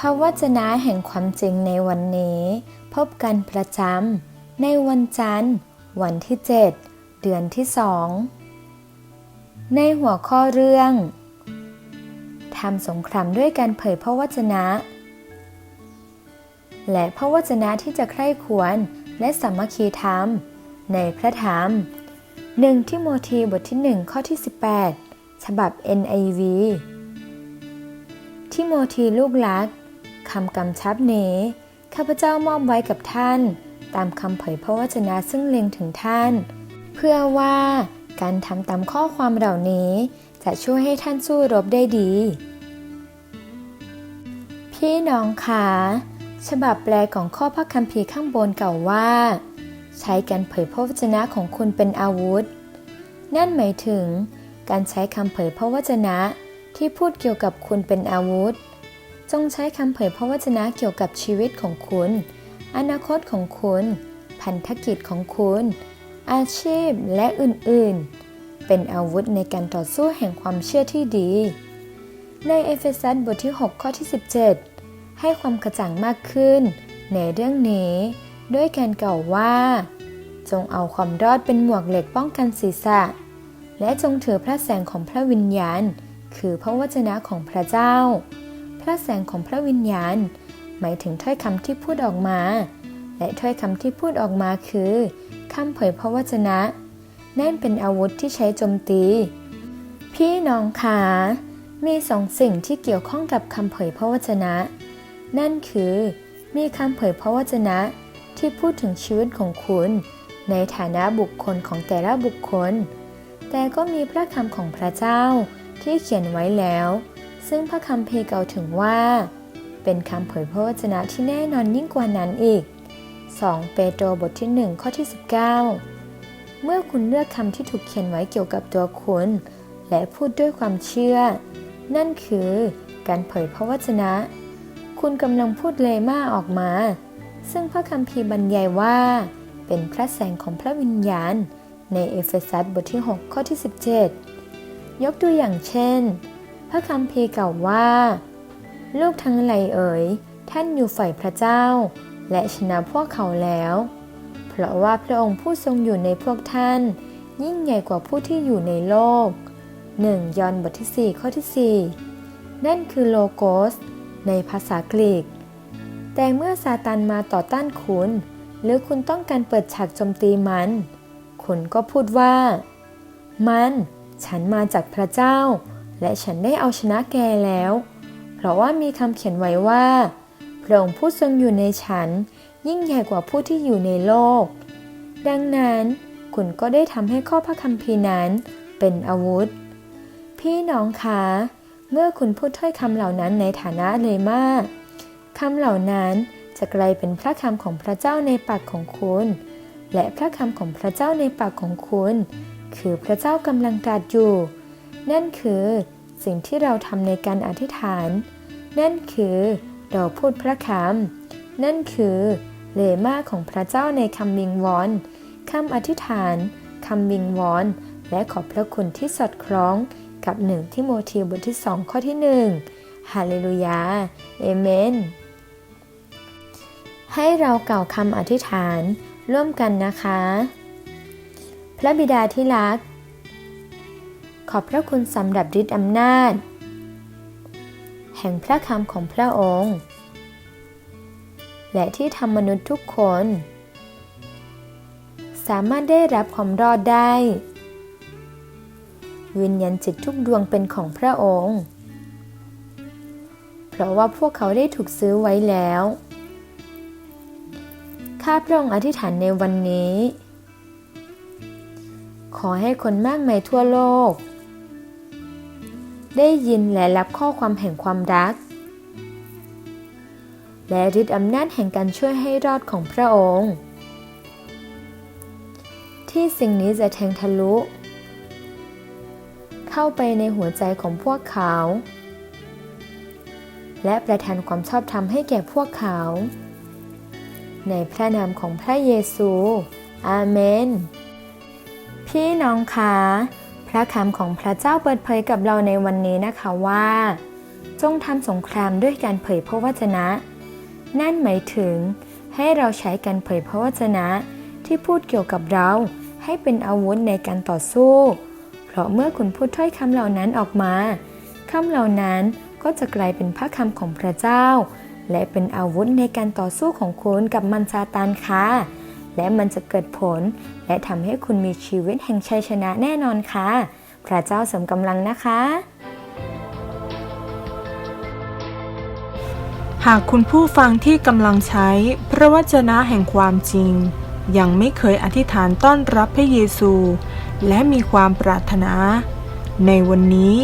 พระวจนะแห่งความจริงในวันนี้ พบกันประจำในวันจันทร์ วันที่ 7 เดือนที่สองในหัวข้อเรื่องทำสงครามด้วยการเผยพระวจนะ และพระวจนะที่จะใคร่ควรและสามัคคีธรรม ในพระธรรม1ทิโมธีบทที่ 1 ข้อที่ 18 ฉบับ NIV ทิโมธีลูกรัก คำกำชับนี้ข้าพเจ้ามอบไว้กับท่าน ตามคำเผยพระวจนะซึ่งเล็งถึงท่าน เพื่อว่าการทำตามข้อความเหล่านี้จะช่วยให้ท่านสู้รบได้ดี พี่น้องคะฉบับแปลของข้อพระคัมภีร์ข้างบนกล่าวว่า ใช้การเผยพระวจนะของคุณเป็นอาวุธ นั่นหมายถึง การใช้คำเผยพระวจนะที่พูดเกี่ยวกับคุณเป็นอาวุธ จงใช้คำเผยพระวจนะเกี่ยวกับชีวิตของคุณ อนาคตของคุณ พันธกิจของคุณ อาชีพและอื่นๆ เป็นอาวุธในการต่อสู้แห่งความเชื่อที่ดี ในเอเฟซัสบทที่ 6 ข้อที่ 17 ให้ความกระจ่างมากขึ้น ในเรื่องนี้ ด้วยการกล่าวว่า จงเอาความรอดเป็นหมวกเหล็กป้องกันศีรษะ และจงถือพระแสงของพระวิญญาณ คือพระวจนะของพระเจ้า ระแสงของพระวิญญาณ หมายถึงถ้อยคำที่พูดออกมา และถ้อยคำที่พูดออกมาคือคำเผยพระวจนะ นั่นเป็นอาวุธที่ใช้โจมตี พี่น้องคะมีสองสิ่งที่เกี่ยวข้องกับคำเผยพระวจนะ นั่นคือ มีคำเผยพระวจนะที่พูดถึงชีวิตของคุณ ในฐานะบุคคลของแต่ละบุคคล แต่ก็มีพระคำของพระเจ้าที่เขียนไว้แล้ว ซึ่งพระคำเพเกล่าวถึงว่า เป็นคำเผยพระวจนะที่แน่นอนยิ่งกว่านั้นอีก 2 เปโตรบทที่ 1 ข้อที่ 19 เมื่อคุณเลือกคำที่ถูกเขียนไว้เกี่ยวกับตัวคุณ และพูดด้วยความเชื่อ นั่นคือการเผยพระวจนะ คุณกำลังพูดเลมาออกมา ซึ่งพระคัมภีร์บรรยายว่า เป็นพระแสงของพระวิญญาณ ในเอเฟซัสบทที่ 6 ข้อที่ 17 ยกตัวอย่างเช่น พระคัมภีร์กล่าวว่า ลูกทั้งหลายเอ๋ย ท่านอยู่ฝ่ายพระเจ้า และชนะพวกเขาแล้ว เพราะว่าพระองค์ผู้ทรงอยู่ในพวกท่าน ยิ่งใหญ่กว่าผู้ที่อยู่ในโลก 1 ยอห์นบทที่ 4 ข้อที่ 4 นั่นคือโลโกส ในภาษากรีก แต่เมื่อซาตานมาต่อต้านคุณ หรือคุณต้องการเปิดฉากโจมตีมัน คุณก็พูดว่า มัน ฉันมาจากพระเจ้า และฉันได้เอาชนะแกแล้ว เพราะว่ามีคำเขียนไว้ว่า พระองค์ผู้ทรงอยู่ในฉัน ยิ่งใหญ่กว่าผู้ที่อยู่ในโลก ดังนั้นคุณก็ได้ทำให้ข้อพระคัมภีร์นั้นเป็นอาวุธ พี่น้องคะเมื่อคุณพูดถ้อยคำเหล่านั้นในฐานะเลยมากคำเหล่านั้นจะกลายเป็นพระคำของพระเจ้าในปากของคุณ และพระคำของพระเจ้าในปากของคุณ คือพระเจ้ากำลังตรัสอยู่ นั่นคือสิ่งที่เราทำในการอธิษฐาน นั่นคือเราพูดพระคำ นั่นคือเลมาของพระเจ้าในคำวิงวอนคำอธิษฐานคำวิงวอนและขอบพระคุณที่สอดคล้องกับหนึ่งที่โมธีบทที่สองข้อที่หนึ่งฮาเลลูยา เอเมน ให้เรากล่าวคำอธิษฐานร่วมกันนะคะ พระบิดาที่รัก ขอบพระคุณสำหรับฤทธิอำนาจ แห่งพระคำของพระองค์ และที่ทำมนุษย์ทุกคน สามารถได้รับความรอดได้ วิญญาณจิตทุกดวงเป็นของพระองค์ เพราะว่าพวกเขาได้ถูกซื้อไว้แล้วข้าพระองค์อธิษฐานในวันนี้ขอให้คนมากมายทั่วโลก ได้ยินและรับข้อความแห่งความรัก และฤทธิอำนาจแห่งการช่วยให้รอดของพระองค์ ที่สิ่งนี้จะแทงทะลุ เข้าไปในหัวใจของพวกเขา และประทานความชอบธรรมให้แก่พวกเขา ในพระนามของพระเยซู อาเมน พี่น้องคะ ระคำของพระเจ้าเปิดเผยกับเราในวันนี้นะคะว่า จงทำสงครามด้วยการเผยพระวจนะ นั่นหมายถึง ให้เราใช้การเผยพระวจนะที่พูดเกี่ยวกับเราให้เป็นอาวุธในการต่อสู้ เพราะเมื่อคุณพูดถ้อยคำเหล่านั้นออกมาคำเหล่านั้นก็จะกลายเป็นพระคำของพระเจ้า และเป็นอาวุธในการต่อสู้ของคุณกับมันซาตานค่ะ และมันจะเกิดผล และทำให้คุณมีชีวิตแห่งชัยชนะแน่นอนค่ะ พระเจ้าสมกำลังนะคะ หากคุณผู้ฟังที่กำลังใช้พระวจนะแห่งความจริง ยังไม่เคยอธิษฐานต้อนรับพระเยซู และมีความปรารถนา ในวันนี้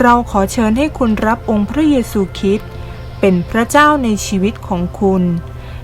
เราขอเชิญให้คุณรับองค์พระเยซูคริสต์เป็นพระเจ้าในชีวิตของคุณ